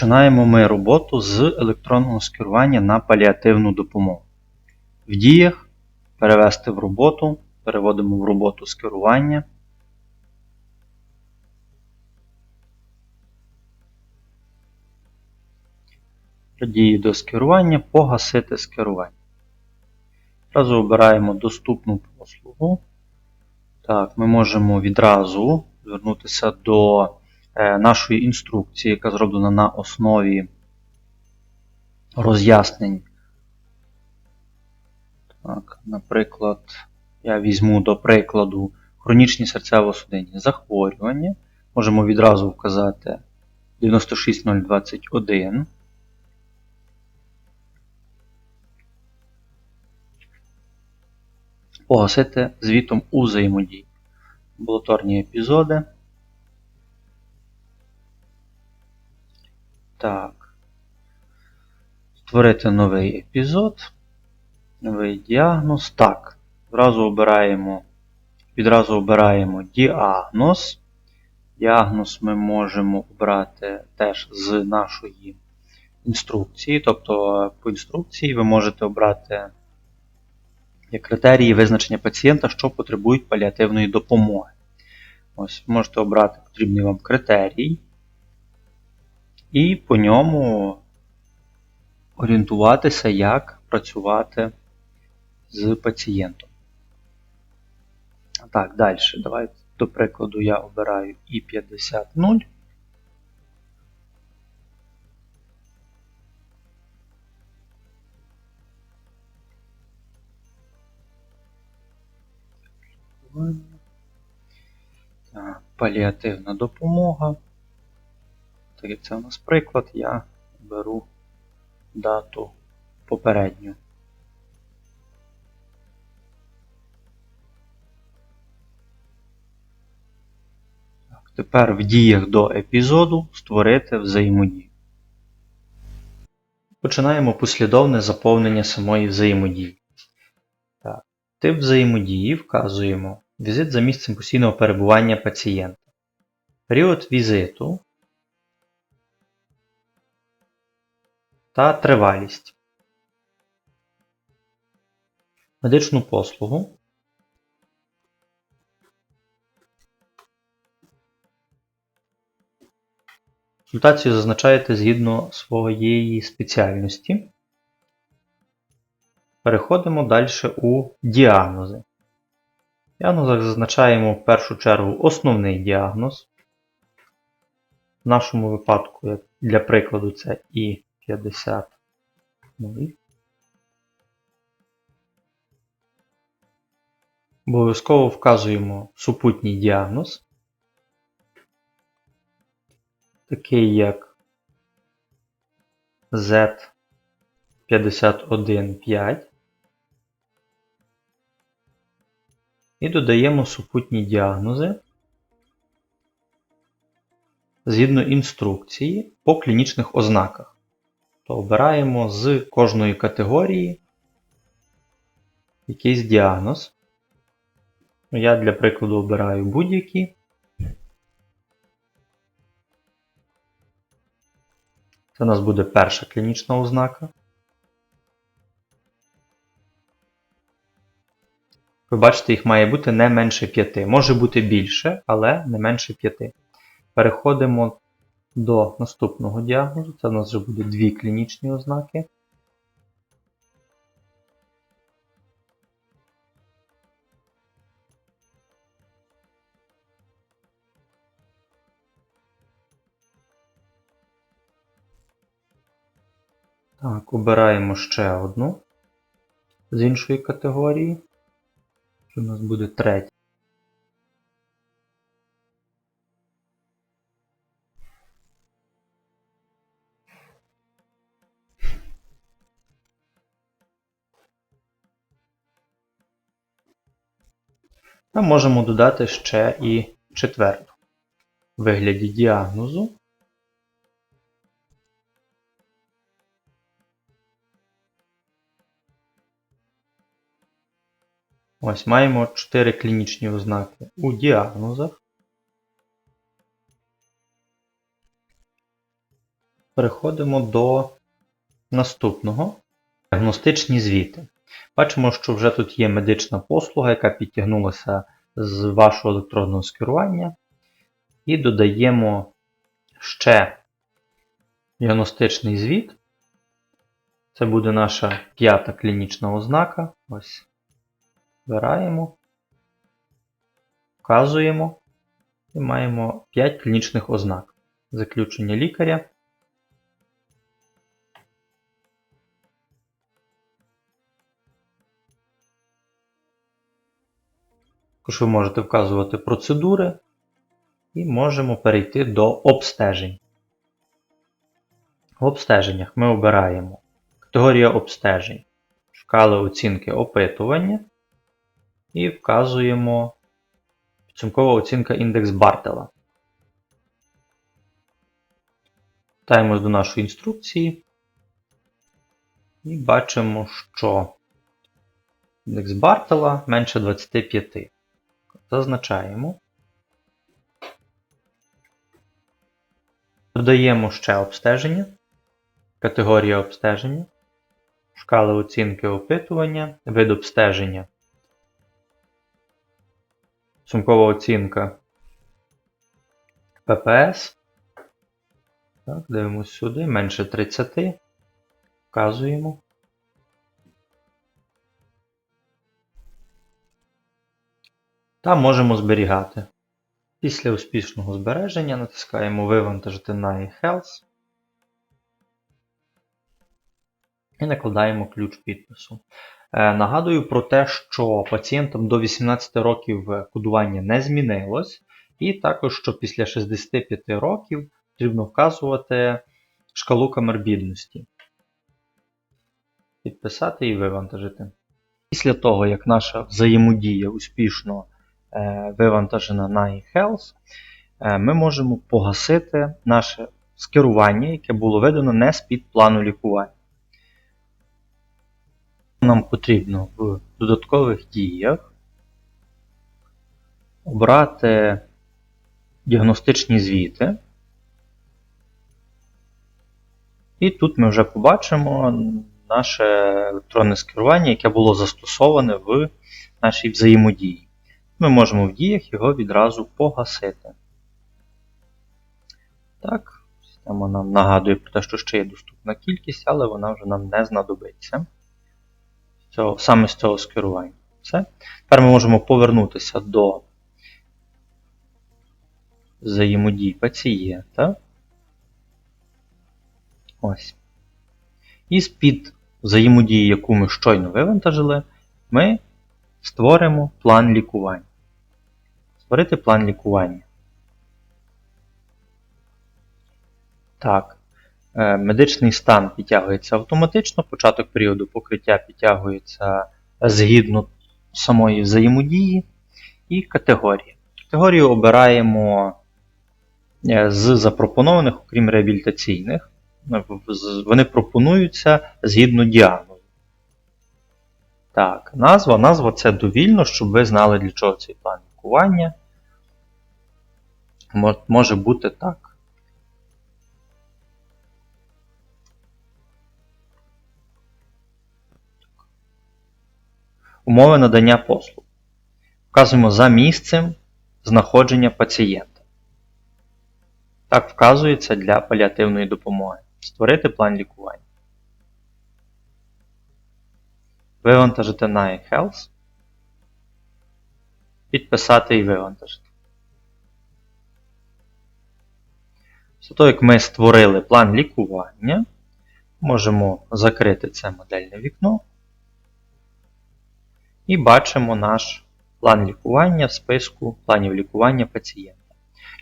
Починаємо ми роботу з електронного скерування на паліативну допомогу. В діях перевести в роботу, переводимо в роботу скерування. Дії до скерування погасити скерування. Одразу обираємо доступну послугу. Так, Ми можемо відразу звернутися до нашої інструкції, яка зроблена на основі роз'яснень. Так, Наприклад, я візьму до прикладу хронічні серцево-судинні захворювання. Можемо відразу вказати 96021. Погасити звітом у взаємодії. Амбулаторні епізоди. Так. Створити новий епізод. Новий діагноз. Так. Відразу обираємо, відразу обираємо діагноз. Діагноз ми можемо обрати теж з нашої інструкції. Тобто, по інструкції ви можете обрати як критерії визначення пацієнта, що потребують паліативної допомоги. Ось, Можете обрати потрібний вам критерій, і по ньому орієнтуватися, як працювати з пацієнтом. Так, далі. Давайте, до прикладу, я обираю і 50 0. Паліативна допомога. Так як це у нас приклад, я беру дату попередню. Так, Тепер в діях до епізоду створити взаємодію. Починаємо послідовне заповнення самої взаємодії. Так. Тип взаємодії вказуємо візит за місцем постійного перебування пацієнта. Період візиту та тривалість. Медичну послугу. Консультацію зазначаєте згідно своєї спеціальності. Переходимо далі у діагнози. В діагнозах зазначаємо в першу чергу основний діагноз. В нашому випадку, для прикладу, це і 50 0. Обов'язково вказуємо супутній діагноз, такий як Z515. І додаємо супутні діагнози згідно інструкції по клінічних ознаках. То обираємо з кожної категорії якийсь діагноз. Я для прикладу обираю будь-які. Це у нас буде перша клінічна ознака. Ви бачите, їх має бути не менше 5. Може бути більше, але не менше 5. Переходимо до наступного діагнозу. Це у нас вже буде дві клінічні ознаки. Так, обираємо ще одну з іншої категорії. Що у нас буде третя. Ми можемо додати ще і четверту в вигляді діагнозу. Ось маємо 4 клінічні ознаки у діагнозах. Переходимо до наступного. Діагностичні звіти. Бачимо, що вже тут є медична послуга, яка підтягнулася з вашого електронного скерування. І додаємо ще діагностичний звіт. Це буде наша п'ята клінічна ознака. Ось. Вбираємо, вказуємо і маємо 5 клінічних ознак. Заключення лікаря. Також ви можете вказувати процедури і можемо перейти до обстежень. В обстеженнях ми обираємо категорія обстежень. Шкали оцінки опитування і вказуємо підсумкова оцінка індекс Бартела. Вертаємось до нашої інструкції і бачимо, що індекс Бартела менше 25. Зазначаємо. Додаємо ще обстеження, категорія обстеження, шкали оцінки опитування, вид обстеження, сумкова оцінка ППС. Так, Дивимось сюди, менше 30. Вказуємо. Та можемо зберігати. Після успішного збереження натискаємо Вивантажити на eHealth і накладаємо ключ підпису. Е, Нагадую про те, що пацієнтам до 18 років е, кодування не змінилось, і також, що після 65 років потрібно вказувати шкалу камербідності. Підписати і вивантажити. Після того, як наша взаємодія успішно вивантажена на eHealth, е, ми можемо погасити наше скерування, яке було видано не з-під плану лікування. Нам потрібно в додаткових діях обрати діагностичні звіти. І тут ми вже побачимо наше електронне скерування, яке було застосоване в нашій взаємодії. Ми можемо в діях його відразу погасити. Так, система нам нагадує про те, що ще є доступна кількість, але вона вже нам не знадобиться. Цього, саме з цього скерування. Все. Тепер ми можемо повернутися до взаємодії пацієнта. Ось. І з-під взаємодії, яку ми щойно вивантажили, ми створимо план лікування. Створити план лікування. Так. Е, Медичний стан підтягується автоматично, початок періоду покриття підтягується згідно самої взаємодії і категорії. Категорію обираємо е, з запропонованих, окрім реабілітаційних. Вони пропонуються згідно діагнозу. Так, назва. Назва це довільно, щоб ви знали, для чого цей план лікування. Може бути так. Умови надання послуг. Вказуємо за місцем знаходження пацієнта. Так вказується для паліативної допомоги. Створити план лікування. Вивантажити на eHealth. Підписати і вивантажити. Після того, як ми створили план лікування, можемо закрити це модельне вікно. І бачимо наш план лікування в списку планів лікування пацієнта.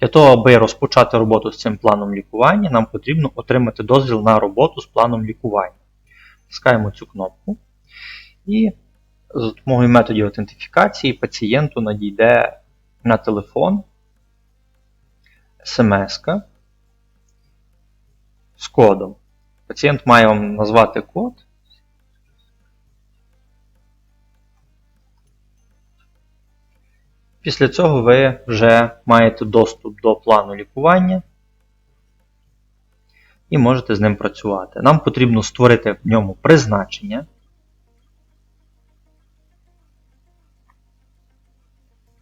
Для того, аби розпочати роботу з цим планом лікування, нам потрібно отримати дозвіл на роботу з планом лікування. Тискаємо цю кнопку. І за допомогою методів аутентифікації пацієнту надійде на телефон смс з кодом. Пацієнт має вам назвати код. Після цього ви вже маєте доступ до плану лікування. і можете з ним працювати. Нам потрібно створити в ньому призначення.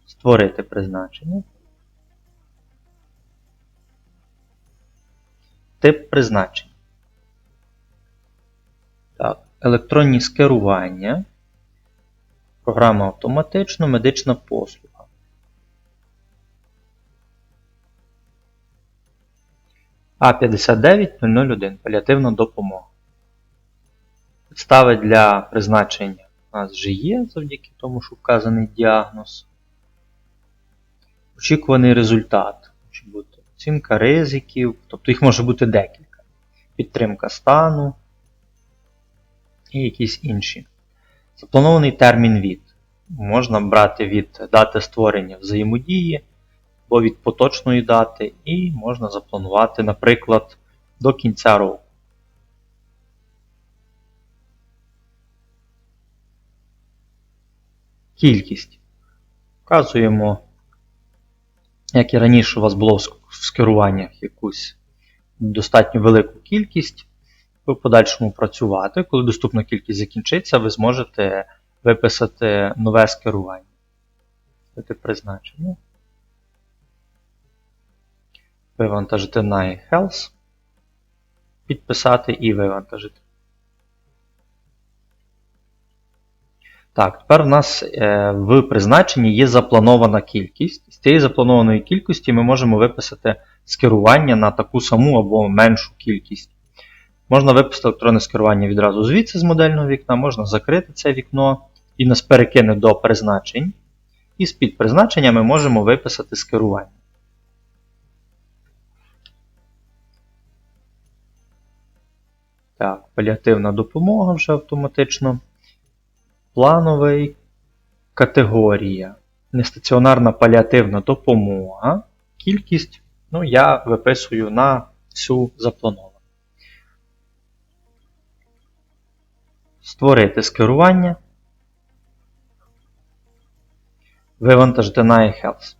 Створити призначення. Тип призначення. Так, електронні скерування. Програма автоматично, медична послуга. А59001 паліативна допомога. Підстави для призначення у нас вже є, завдяки тому, що вказаний діагноз. Очікуваний результат. Оцінка ризиків, тобто їх може бути декілька. Підтримка стану і якісь інші. Запланований термін від. Можна брати від дати створення взаємодії або від поточної дати, і можна запланувати, наприклад, до кінця року. Кількість. Вказуємо, як і раніше у вас було в скеруваннях якусь достатньо велику кількість в подальшому працювати. Коли доступна кількість закінчиться, ви зможете виписати нове скерування. Це призначення. Вивантажити на iHealth. Підписати і вивантажити. Так, тепер у нас е, в призначенні є запланована кількість. З цієї запланованої кількості ми можемо виписати скерування на таку саму або меншу кількість. Можна випустити електронне скерування відразу звідси з модельного вікна, можна закрити це вікно і нас перекине до призначень. І з-під призначення ми можемо виписати скерування. Так, паліативна допомога вже автоматично. Плановий категорія. Нестаціонарна паліативна допомога. Кількість ну, я виписую на всю заплановану. Створити скерування. Вивантажити на eHealth.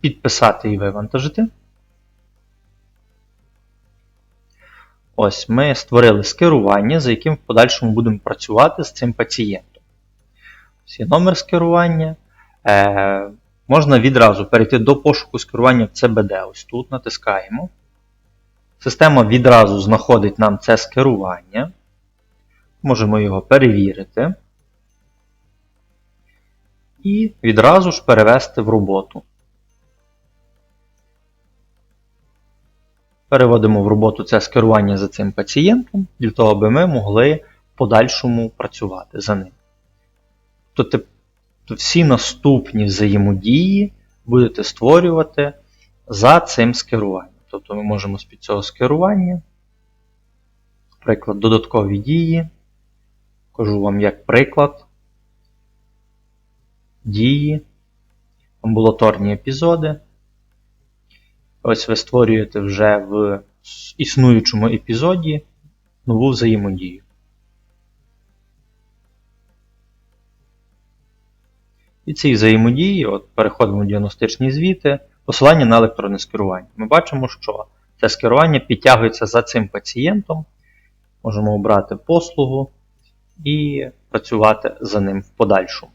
Підписати і вивантажити. Ось ми створили скерування, за яким в подальшому будемо працювати з цим пацієнтом. Ось є номер скерування. Е, Можна відразу перейти до пошуку скерування в CBD. Ось тут натискаємо. Система відразу знаходить нам це скерування. Можемо його перевірити. І відразу ж перевести в роботу. Переводимо в роботу це скерування за цим пацієнтом, для того, аби ми могли в подальшому працювати за ним. Тобто всі наступні взаємодії будете створювати за цим скеруванням. Тобто ми можемо з-під цього скерування, наприклад, додаткові дії. Кажу вам як приклад. Дії, амбулаторні епізоди. Ось ви створюєте вже в існуючому епізоді нову взаємодію. І ці взаємодії, от переходимо в діагностичні звіти, посилання на електронне скерування. Ми бачимо, що це скерування підтягується за цим пацієнтом. Можемо обрати послугу і працювати за ним в подальшому.